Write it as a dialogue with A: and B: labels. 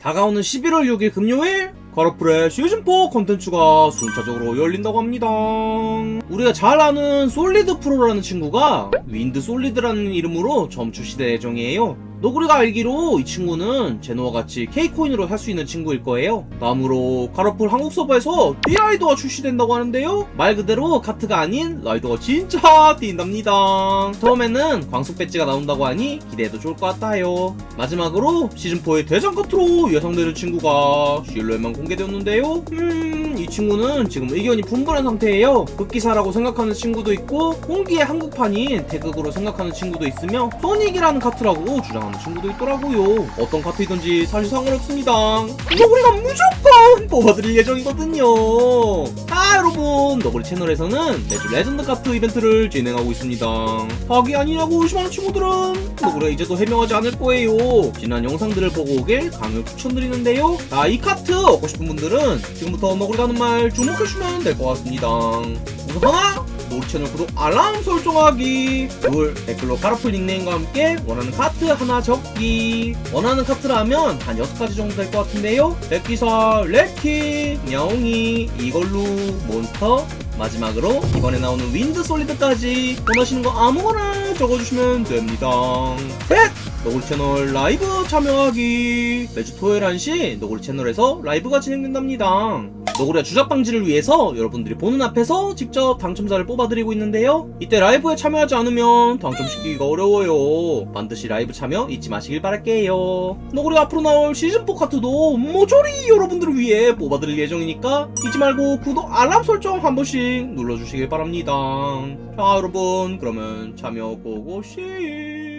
A: 다가오는 11월 6일 금요일 가로풀의 시즌4 컨텐츠가 순차적으로 열린다고 합니다. 우리가 잘 아는 솔리드 프로라는 친구가 윈드 솔리드라는 이름으로 출시될 예정이에요. 너구리가 알기로 이 친구는 제노와 같이 K코인으로 살 수 있는 친구일 거예요. 다음으로 가로풀 한국 서버에서 D-라이더가 출시된다고 하는데요. 말 그대로 카트가 아닌 라이더가 진짜 뛴답니다. 처음에는 광속 배지가 나온다고 하니 기대해도 좋을 것 같아요. 마지막으로 시즌4의 대장 카트로 예상되는 친구가 실루엣만 공개되었는데요. 음, 이 친구는 지금 의견이 분분한 상태예요. 극기사라고 생각하는 친구도 있고, 홍기의 한국판인 태극으로 생각하는 친구도 있으며, 소닉이라는 카트라고 주장하는 친구도 있더라고요. 어떤 카트이든지 사실 상관없습니다. 너구리가 무조건 뽑아드릴 예정이거든요. 아, 여러분. 너구리 채널에서는 매주 레전드 카트 이벤트를 진행하고 있습니다. 박이 아니냐고 의심하는 친구들은 너구리가 이제도 해명하지 않을 거예요. 지난 영상들을 보고 오길 강력 추천드리는데요. 자, 이 카트 얻고 싶은 분들은 지금부터 너구리가 하는 말 주목해주면 될 것 같습니다. 우선 하나, 채널 구독 알람 설정하기. 둘 댓글로 카라풀 닉네임과 함께 원하는 카트 하나 적기. 원하는 카트라면 한 6가지 정도 될 것 같은데요. 백기사, 레키, 냐옹이, 이걸루, 몬스터 마지막으로 이번에 나오는 윈드 솔리드까지 원하시는 거 아무거나 적어주시면 됩니다. 셋! 너구리 채널 라이브 참여하기. 매주 토요일 1시 너구리 채널에서 라이브가 진행된답니다 너구리가 주작 방지를 위해서 여러분들이 보는 앞에서 직접 당첨자를 뽑아드리고 있는데요. 이때 라이브에 참여하지 않으면 당첨시키기가 어려워요. 반드시 라이브 참여 잊지 마시길 바랄게요. 너구리 앞으로 나올 시즌4 카트도 모조리 여러분들을 위해 뽑아드릴 예정이니까 잊지 말고 구독 알람 설정 한 번씩 눌러주시길 바랍니다. 자 여러분 그러면 참여 고고씨